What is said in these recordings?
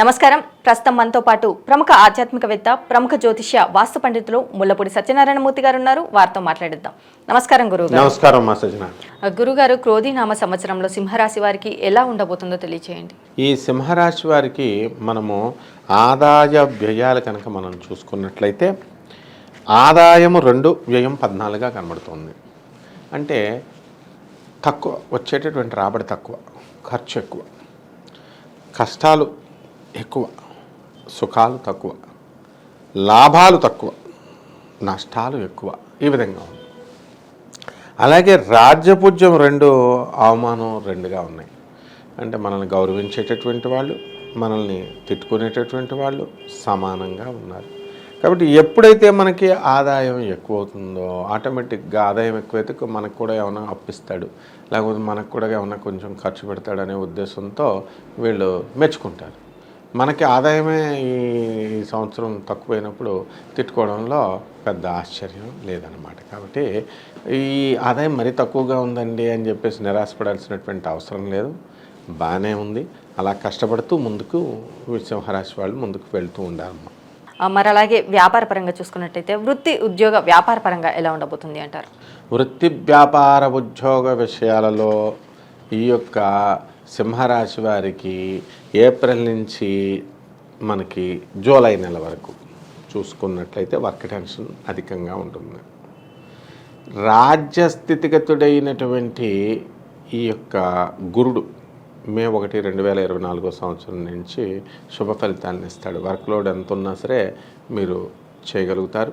నమస్కారం. ప్రస్తుతం మనతో పాటు ప్రముఖ ఆధ్యాత్మికవేత్త ప్రముఖ జ్యోతిష్య వాస్తు పండితులు ముల్లపూడి సత్యనారాయణమూర్తి గారు ఉన్నారు. వారితో మాట్లాడిద్దాం. నమస్కారం గురువు గారు. నమస్కారం మా సజన గురుగారు క్రోధినామ సంవత్సరంలో సింహరాశి వారికి ఎలా ఉండబోతుందో తెలియచేయండి. ఈ సింహరాశి వారికి మనము ఆదాయ వ్యయాలు కనుక మనం చూసుకున్నట్లయితే ఆదాయము రెండు వ్యయం పద్నాలుగుగా కనబడుతుంది. అంటే తక్కువ వచ్చేటటువంటి రాబడి తక్కువ ఖర్చు ఎక్కువ. కష్టాలు ఎక్కువ సుఖాలు తక్కువ లాభాలు తక్కువ నష్టాలు ఎక్కువ ఈ విధంగా ఉంది. అలాగే రాజ్యపూజ్యం రెండు అవమానం రెండుగా ఉన్నాయి. అంటే మనల్ని గౌరవించేటటువంటి వాళ్ళు మనల్ని తిట్టుకునేటటువంటి వాళ్ళు సమానంగా ఉన్నారు. కాబట్టి ఎప్పుడైతే మనకి ఆదాయం ఎక్కువ అవుతుందో ఆటోమేటిక్గా ఆదాయం ఎక్కువైతే మనకు కూడా ఏమైనా అప్పిస్తాడు లేకపోతే మనకు కూడా ఏమైనా కొంచెం ఖర్చు పెడతాడు అనే ఉద్దేశంతో వీళ్ళు మెచ్చుకుంటారు. మనకి ఆదాయమే ఈ సంవత్సరం తక్కువైనప్పుడు తిట్టుకోవడంలో పెద్ద ఆశ్చర్యం లేదనమాట కాబట్టి ఈ ఆదాయం మరీ తక్కువగా ఉందండి అని చెప్పేసి నిరాశపడాల్సినటువంటి అవసరం లేదు. బాగానే ఉంది. అలా కష్టపడుతూ ముందుకు సింహరాశి వాళ్ళు ముందుకు వెళ్తూ ఉండాలమ్మా. మరి అలాగే వ్యాపార పరంగా చూసుకున్నట్టయితే వృత్తి ఉద్యోగ వ్యాపార పరంగా ఎలా ఉండబోతుంది అంటారు? వృత్తి వ్యాపార ఉద్యోగ విషయాలలో ఈ యొక్క సింహరాశి వారికి ఏప్రిల్ నుంచి మనకి జూలై నెల వరకు చూసుకున్నట్లయితే వర్క్ టెన్షన్ అధికంగా ఉంటుంది. రాజ్య స్థితిగతుడైనటువంటి ఈ యొక్క గురుడు మే ఒకటి రెండు వేల ఇరవై నాలుగో సంవత్సరం నుంచి శుభ ఫలితాలను ఇస్తాడు. వర్క్లోడ్ ఎంత ఉన్నా సరే మీరు చేయగలుగుతారు.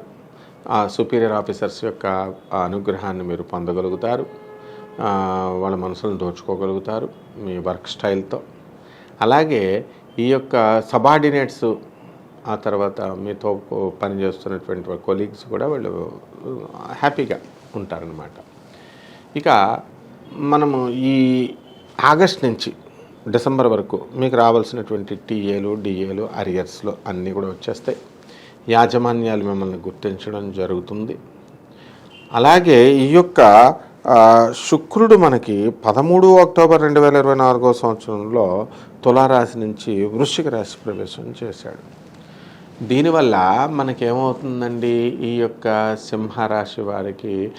ఆ సుపీరియర్ ఆఫీసర్స్ యొక్క అనుగ్రహాన్ని మీరు పొందగలుగుతారు. వాళ్ళ మనసులను దోచుకోగలుగుతారు మీ వర్క్ స్టైల్తో. అలాగే ఈ యొక్క సబార్డినేట్స్ ఆ తర్వాత మీతో పనిచేస్తున్నటువంటి కొలీగ్స్ కూడా వాళ్ళు హ్యాపీగా ఉంటారనమాట ఇక మనము ఈ ఆగస్ట్ నుంచి డిసెంబర్ వరకు మీకు రావాల్సినటువంటి టీఏలు డిఏలు అరియర్స్లో అన్నీ కూడా వచ్చేస్తాయి. యాజమాన్యాలు మిమ్మల్ని గుర్తించడం జరుగుతుంది. అలాగే ఈ యొక్క శుక్రుడు మనకి పదమూడు అక్టోబర్ రెండు వేల ఇరవై నాలుగో సంవత్సరంలో తులారాశి నుంచి వృశ్చిక రాశి ప్రవేశం చేశాడు. దీనివల్ల మనకేమవుతుందండి? ఈ యొక్క సింహరాశి వారికి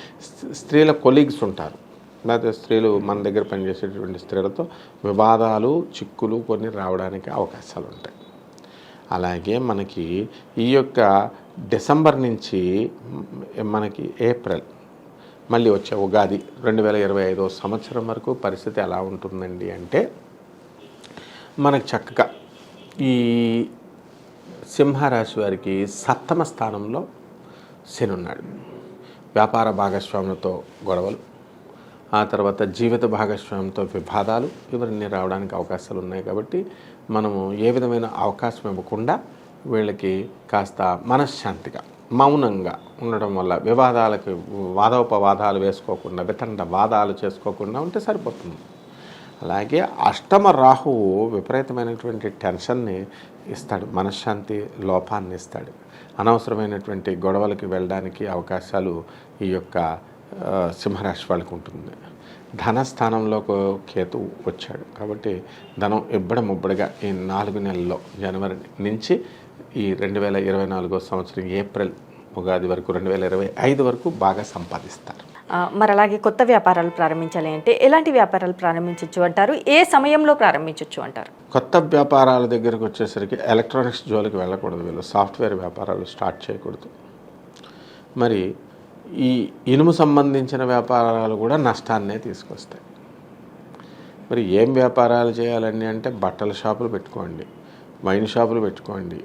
స్త్రీల కొలీగ్స్ ఉంటారు. లేకపోతే స్త్రీలు మన దగ్గర పనిచేసేటువంటి స్త్రీలతో వివాదాలు చిక్కులు కొన్ని రావడానికి అవకాశాలు ఉంటాయి అలాగే మనకి ఈ యొక్క డిసెంబర్ నుంచి మనకి ఏప్రిల్ మళ్ళీ వచ్చే ఉగాది రెండు వేల ఇరవై ఐదో సంవత్సరం వరకు పరిస్థితి ఎలా ఉంటుందండి అంటే మనకు చక్కగా ఈ సింహరాశి వారికి సప్తమ స్థానంలో శని ఉన్నాడు. వ్యాపార భాగస్వాములతో గొడవలు ఆ తర్వాత జీవిత భాగస్వామ్యంతో వివాదాలు ఇవన్నీ రావడానికి అవకాశాలు ఉన్నాయి కాబట్టి మనము ఏ విధమైన అవకాశం ఇవ్వకుండా వీళ్ళకి కాస్త మనశ్శాంతిగా మౌనంగా ఉండడం వల్ల వివాదాలకు వాదోపవాదాలు వేసుకోకుండా వితండ వాదాలు చేసుకోకుండా ఉంటే సరిపోతుంది. అలాగే అష్టమ రాహువు విపరీతమైనటువంటి టెన్షన్ని ఇస్తాడు మనశ్శాంతి లోపాన్ని ఇస్తాడు. అనవసరమైనటువంటి గొడవలకి వెళ్ళడానికి అవకాశాలు ఈ యొక్క సింహరాశి వాళ్ళకు ఉంటుంది. ధనస్థానంలో కేతు వచ్చాడు కాబట్టి ధనం ఇబ్బడముబ్బడిగా ఈ నాలుగు నెలల్లో జనవరి నుంచి ఈ రెండు వేల ఇరవై నాలుగో సంవత్సరం ఏప్రిల్ ఉగాది వరకు రెండు వేల ఇరవై ఐదు వరకు బాగా సంపాదిస్తారు. మరి అలాగే కొత్త వ్యాపారాలు ప్రారంభించాలి అంటే ఎలాంటి వ్యాపారాలు ప్రారంభించవచ్చు అంటారు? ఏ సమయంలో ప్రారంభించవచ్చు అంటారు? కొత్త వ్యాపారాల దగ్గరకు వచ్చేసరికి ఎలక్ట్రానిక్స్ జోలికి వెళ్ళకూడదు వీళ్ళు సాఫ్ట్వేర్ వ్యాపారాలు స్టార్ట్ చేయకూడదు. మరి ఈ ఇనుము సంబంధించిన వ్యాపారాలు కూడా నష్టాన్నే తీసుకొస్తాయి. మరి ఏం వ్యాపారాలు చేయాలండి అంటే బట్టల షాపులు పెట్టుకోండి వైన్ షాపులు పెట్టుకోండి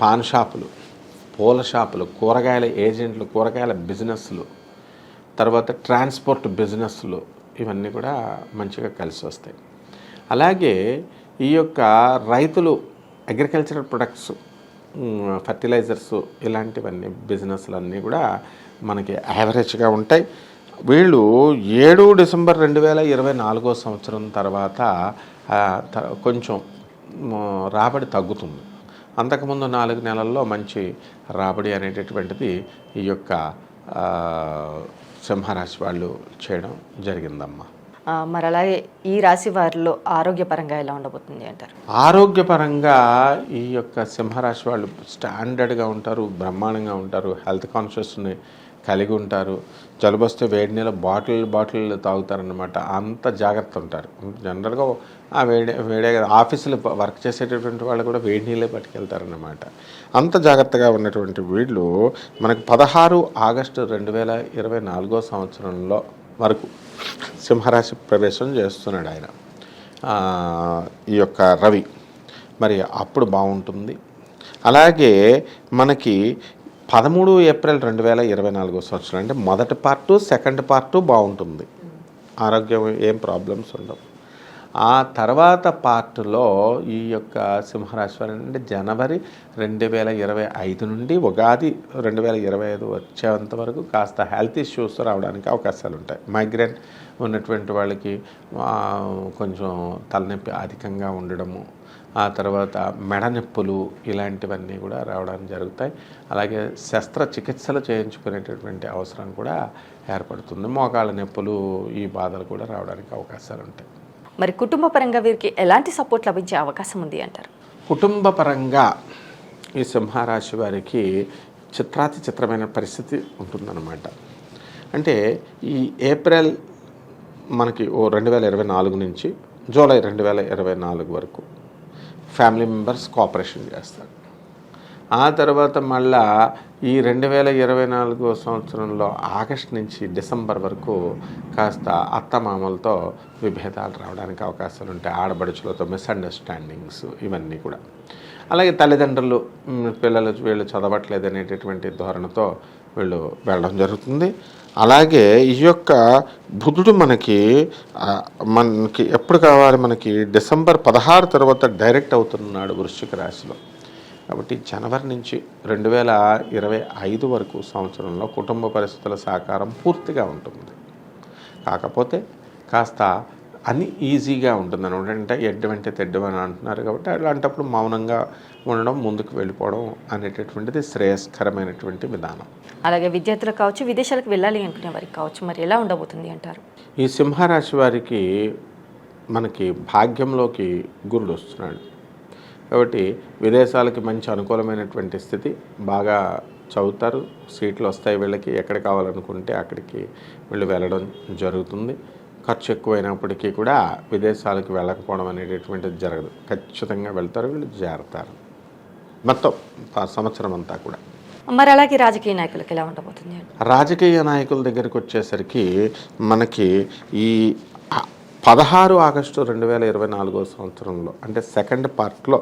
పాన్ షాపులు పూల షాపులు కూరగాయల ఏజెంట్లు కూరగాయల బిజినెస్లు తర్వాత ట్రాన్స్పోర్ట్ బిజినెస్లు ఇవన్నీ కూడా మంచిగా కలిసి వస్తాయి. అలాగే ఈ యొక్క రైతులు అగ్రికల్చరల్ ప్రొడక్ట్స్ ఫర్టిలైజర్స్ ఇలాంటివన్నీ బిజినెస్లన్నీ కూడా మనకి యావరేజ్గా ఉంటాయి. వీళ్ళు ఏడు డిసెంబర్ రెండు వేల ఇరవై నాలుగో సంవత్సరం తర్వాత త- కొంచెం రాబడి తగ్గుతుంది. అంతకుముందు నాలుగు నెలల్లో మంచి రాబడి అనేటటువంటిది ఈ యొక్క సింహరాశి వాళ్ళు చేయడం జరిగిందమ్మా. మరి అలాగే ఈ రాశి వారిలో ఆరోగ్యపరంగా ఎలా ఉండబోతుంది అంటారు? ఆరోగ్యపరంగా ఈ యొక్క సింహరాశి వాళ్ళు స్టాండర్డ్గా ఉంటారు బ్రహ్మాండంగా ఉంటారు హెల్త్ కాన్షియస్ని కలిగి ఉంటారు. జలుబు వస్తే వేడి నీళ్ళ బాటిల్ బాటిల్ తాగుతారనమాట అంత జాగ్రత్త ఉంటారు. జనరల్గా ఆ వేడి వేడే కదా ఆఫీసులో వర్క్ చేసేటటువంటి వాళ్ళు కూడా వేడి నీళ్ళే పట్టుకెళ్తారన్నమాట. అంత జాగ్రత్తగా ఉన్నటువంటి వీళ్ళు మనకు పదహారు ఆగస్టు రెండు వేల ఇరవై నాలుగో సంవత్సరంలో వరకు సింహరాశి ప్రవేశం చేస్తున్నాడు ఆయన. ఈ యొక్క రవి. మరి అప్పుడు బాగుంటుంది. అలాగే మనకి పదమూడు ఏప్రిల్ రెండు వేల ఇరవై నాలుగో సంవత్సరం అంటే మొదటి పార్టు సెకండ్ పార్టు బాగుంటుంది. ఆరోగ్యం ఏం ప్రాబ్లమ్స్ ఉండవు. ఆ తర్వాత పార్ట్లో ఈ యొక్క సింహరాశి వారి అంటే జనవరి రెండు వేల ఇరవై ఐదు నుండి ఉగాది రెండు వేల ఇరవై ఐదు వచ్చేంత వరకు కాస్త హెల్త్ ఇష్యూస్ రావడానికి అవకాశాలు ఉంటాయి. మైగ్రేన్ ఉన్నటువంటి వాళ్ళకి కొంచెం తలనొప్పి అధికంగా ఉండడము ఆ తర్వాత మెడ నొప్పులు ఇలాంటివన్నీ కూడా రావడానికి జరుగుతాయి. అలాగే శస్త్రచికిత్సలు చేయించుకునేటటువంటి అవసరం కూడా ఏర్పడుతుంది. మోకాళ్ళ నొప్పులు ఈ బాధలు కూడా రావడానికి అవకాశాలు ఉంటాయి. మరి కుటుంబ పరంగా వీరికి ఎలాంటి సపోర్ట్ లభించే అవకాశం ఉంది అంటారు? కుటుంబ పరంగా ఈ సింహరాశి వారికి చిత్రాతి చిత్రమైన పరిస్థితి ఉంటుందన్నమాట. అంటే ఈ ఏప్రిల్ మనకి ఓ రెండు వేల ఇరవై నాలుగు నుంచి జూలై రెండు వేల ఇరవై నాలుగు వరకు ఫ్యామిలీ మెంబర్స్ కోఆపరేషన్ చేస్తారు ఆ తర్వాత మళ్ళా ఈ రెండు వేల ఇరవై నాలుగో సంవత్సరంలో ఆగస్ట్ నుంచి డిసెంబర్ వరకు కాస్త అత్తమామలతో విభేదాలు రావడానికి అవకాశాలు ఉంటాయి. ఆడబడుచులతో మిస్అండర్స్టాండింగ్స్ ఇవన్నీ కూడా. అలాగే తల్లిదండ్రులు పిల్లలు వీళ్ళు చదవట్లేదు అనేటటువంటి ధోరణితో వీళ్ళు వెళ్ళడం జరుగుతుంది. అలాగే ఈ యొక్క బుధుడు మనకి మనకి ఎప్పుడు కావాలి మనకి? డిసెంబర్ పదహారు తర్వాత డైరెక్ట్ అవుతున్నాడు వృశ్చిక రాశిలో. కాబట్టి జనవరి నుంచి రెండు వేల ఇరవై ఐదు వరకు సంవత్సరంలో కుటుంబ పరిస్థితుల సహకారం పూర్తిగా ఉంటుంది. కాకపోతే కాస్త అన్ని ఈజీగా ఉంటుంది అనమాట అంటే ఎడ్డమంటే తెడ్డమని అంటున్నారు కాబట్టి అలాంటప్పుడు మౌనంగా ఉండడం ముందుకు వెళ్ళిపోవడం అనేటటువంటిది శ్రేయస్కరమైనటువంటి విధానం. అలాగే విద్యార్థులకు కావచ్చు విదేశాలకు వెళ్ళాలి అనుకునే వారికి కావచ్చు మరి ఎలా ఉండబోతుంది అంటారు? ఈ సింహరాశి వారికి మనకి భాగ్యంలోకి గురుడు వస్తున్నాడు. కాబట్టి విదేశాలకి మంచి అనుకూలమైనటువంటి స్థితి. బాగా చదువుతారు. సీట్లు వస్తాయి వీళ్ళకి. ఎక్కడ కావాలనుకుంటే అక్కడికి వీళ్ళు వెళ్ళడం జరుగుతుంది. ఖర్చు ఎక్కువైనప్పటికీ కూడా విదేశాలకు వెళ్ళకపోవడం అనేటటువంటిది జరగదు. ఖచ్చితంగా వెళ్తారు. వీళ్ళు చేరతారు మొత్తం సంవత్సరం అంతా కూడా. మరి అలాగే రాజకీయ నాయకులకు ఎలా ఉండబోతుంది? రాజకీయ నాయకుల దగ్గరికి వచ్చేసరికి మనకి ఈ పదహారు ఆగస్టు రెండు వేల ఇరవై నాలుగో సంవత్సరంలో అంటే సెకండ్ పార్ట్లో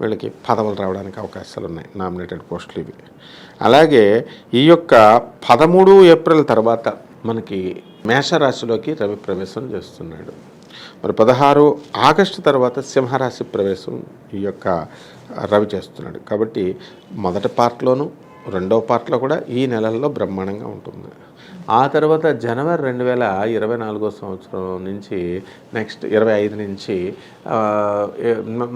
వీళ్ళకి పదవులు రావడానికి అవకాశాలు ఉన్నాయి నామినేటెడ్ పోస్టులు ఇవి. అలాగే ఈ యొక్క పదమూడు ఏప్రిల్ తర్వాత మనకి మేషరాశిలోకి రవి ప్రవేశం చేస్తున్నాడు. మరి పదహారు ఆగస్టు తర్వాత సింహరాశి ప్రవేశం ఈ యొక్క రవి చేస్తున్నాడు. కాబట్టి మొదటి పార్ట్లోనూ రెండో పార్ట్లో కూడా ఈ నెలల్లో బ్రహ్మాండంగా ఉంటుంది. ఆ తర్వాత జనవరి రెండు వేల ఇరవై నాలుగో సంవత్సరం నుంచి నెక్స్ట్ ఇరవై ఐదు నుంచి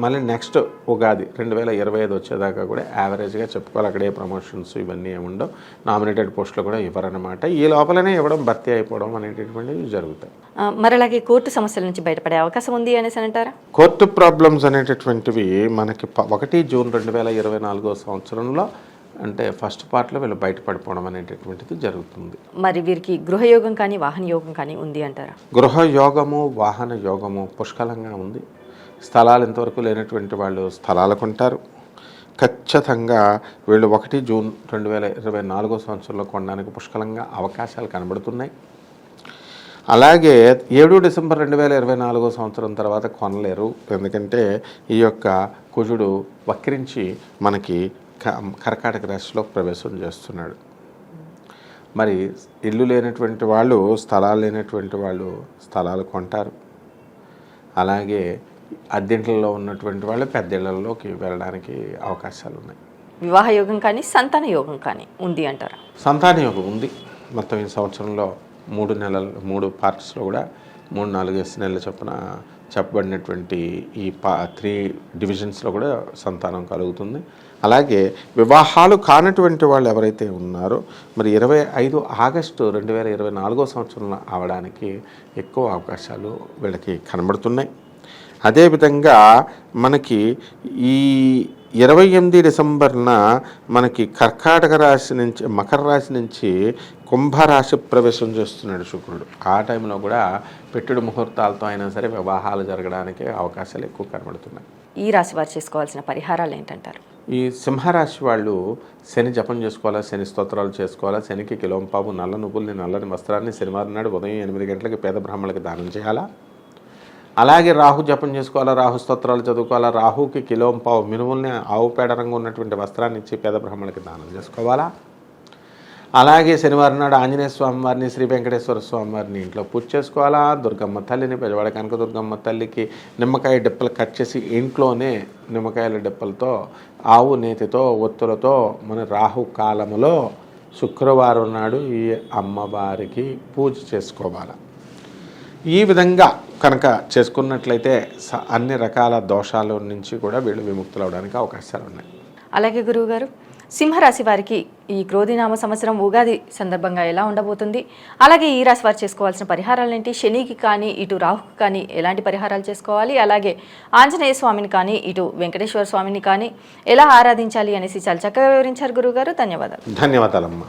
మళ్ళీ నెక్స్ట్ ఉగాది రెండు వేల ఇరవై ఐదు వచ్చేదాకా కూడా యావరేజ్గా చెప్పుకోవాలి. అక్కడే ప్రమోషన్స్ ఇవన్నీ ఏముండవు. నామినేటెడ్ పోస్టులు కూడా ఇవ్వరన్నమాట. ఈ లోపలనే ఇవ్వడం భర్తీ అయిపోవడం అనేటటువంటివి జరుగుతాయి. మరి అలాగే కోర్టు సమస్యల నుంచి బయటపడే అవకాశం ఉంది అనేసి అని అంటారా? కోర్టు ప్రాబ్లమ్స్ అనేటటువంటివి మనకి ఒకటి జూన్ రెండు వేల ఇరవై నాలుగో సంవత్సరంలో అంటే ఫస్ట్ పార్ట్లో వీళ్ళు బయటపడిపోవడం అనేటటువంటిది జరుగుతుంది. మరి వీరికి గృహయోగం కానీ వాహన యోగం కానీ ఉంది అంటారా? గృహ యోగము వాహన యోగము పుష్కలంగా ఉంది. స్థలాలు ఇంతవరకు లేనటువంటి వాళ్ళు స్థలాలు కొంటారు. ఖచ్చితంగా వీళ్ళు ఒకటి జూన్ రెండు వేల ఇరవై నాలుగో సంవత్సరంలో కొనడానికి పుష్కలంగా అవకాశాలు కనబడుతున్నాయి. అలాగే ఏడు డిసెంబర్ రెండు వేల ఇరవై నాలుగో సంవత్సరం తర్వాత కొనలేరు. ఎందుకంటే ఈ యొక్క కుజుడు వక్రించి మనకి కర్కాటక రాశిలో ప్రవేశం చేస్తున్నాడు. మరి ఇల్లు లేనటువంటి వాళ్ళు స్థలాలు లేనటువంటి వాళ్ళు స్థలాలు కొంటారు. అలాగే అద్దెంట్లలో ఉన్నటువంటి వాళ్ళు పెద్ద ఇళ్ళలోకి వెళ్ళడానికి అవకాశాలు ఉన్నాయి. వివాహ యోగం కానీ సంతాన యోగం కానీ ఉంది అంటారా? సంతాన యోగం ఉంది. మొత్తం ఈ సంవత్సరంలో మూడు నెలలు మూడు పార్ట్స్లో కూడా మూడు నాలుగు నెలల చొప్పున చెప్పబడినటువంటి ఈ పా త్రీ డివిజన్స్లో కూడా సంతానం కలుగుతుంది. అలాగే వివాహాలు కానటువంటి వాళ్ళు ఎవరైతే ఉన్నారో మరి ఇరవై ఐదు ఆగస్టు రెండు వేల ఇరవై నాలుగో సంవత్సరంలో అవడానికి ఎక్కువ అవకాశాలు వీళ్ళకి కనబడుతున్నాయి. అదేవిధంగా మనకి ఈ ఇరవై ఎనిమిది డిసెంబర్న మనకి కర్కాటక రాశి నుంచి మకర రాశి నుంచి కుంభరాశి ప్రవేశం చేస్తున్నాడు శుక్రుడు. ఆ టైంలో కూడా పెట్టుడు ముహూర్తాలతో అయినా సరే వివాహాలు జరగడానికి అవకాశాలు ఎక్కువ కనబడుతున్నాయి. ఈ రాశి వారు చేసుకోవాల్సిన పరిహారాలు ఏంటంటారు? ఈ సింహరాశి వాళ్ళు శని జపం చేసుకోవాలా శని స్తోత్రాలు చేసుకోవాలా శనికి కిలోంపావు నల్ల నువ్వుల్ని నల్లని వస్త్రాన్ని శనివారం నాడు ఉదయం ఎనిమిది గంటలకి పేద బ్రాహ్మణులకి దానం చేయాలా? అలాగే రాహు జపం చేసుకోవాలా రాహు స్తోత్రాలు చదువుకోవాలా రాహుకి కిలోంపావు మినుముల్ని ఆవు పేడ రంగు ఉన్నటువంటి వస్త్రాన్ని ఇచ్చి పేద బ్రాహ్మణులకి దానం చేసుకోవాలా? అలాగే శనివారం నాడు ఆంజనేయ స్వామి వారిని శ్రీ వెంకటేశ్వర స్వామి వారిని ఇంట్లో పూజ చేసుకోవాలా? దుర్గమ్మ తల్లిని పెద్దవాడ కనక దుర్గమ్మ తల్లికి నిమ్మకాయ డిప్పలు కట్ చేసి ఇంట్లోనే నిమ్మకాయల డిప్పలతో ఆవు నేతితో ఒత్తులతో మన రాహు కాలములో శుక్రవారం నాడు ఈ అమ్మవారికి పూజ చేసుకోవాలి? ఈ విధంగా కనుక చేసుకున్నట్లయితే స- అన్ని రకాల దోషాల నుంచి కూడా వీళ్ళు విముక్తులు అవడానికి అవకాశాలు ఉన్నాయి అలాగే గురువుగారు సింహరాశి వారికి ఈ క్రోధినామ సంవత్సరం ఉగాది సందర్భంగా ఎలా ఉండబోతుంది? అలాగే ఈ రాశి వారు చేసుకోవాల్సిన పరిహారాలు ఏంటి శనికి కానీ ఇటు రాహుకు కానీ ఎలాంటి పరిహారాలు చేసుకోవాలి? అలాగే ఆంజనేయ స్వామిని కానీ ఇటు వెంకటేశ్వర స్వామిని కానీ ఎలా ఆరాధించాలి అనేసి చాలా చక్కగా వివరించారు గురువుగారు. ధన్యవాదాలు. ధన్యవాదాలమ్మా.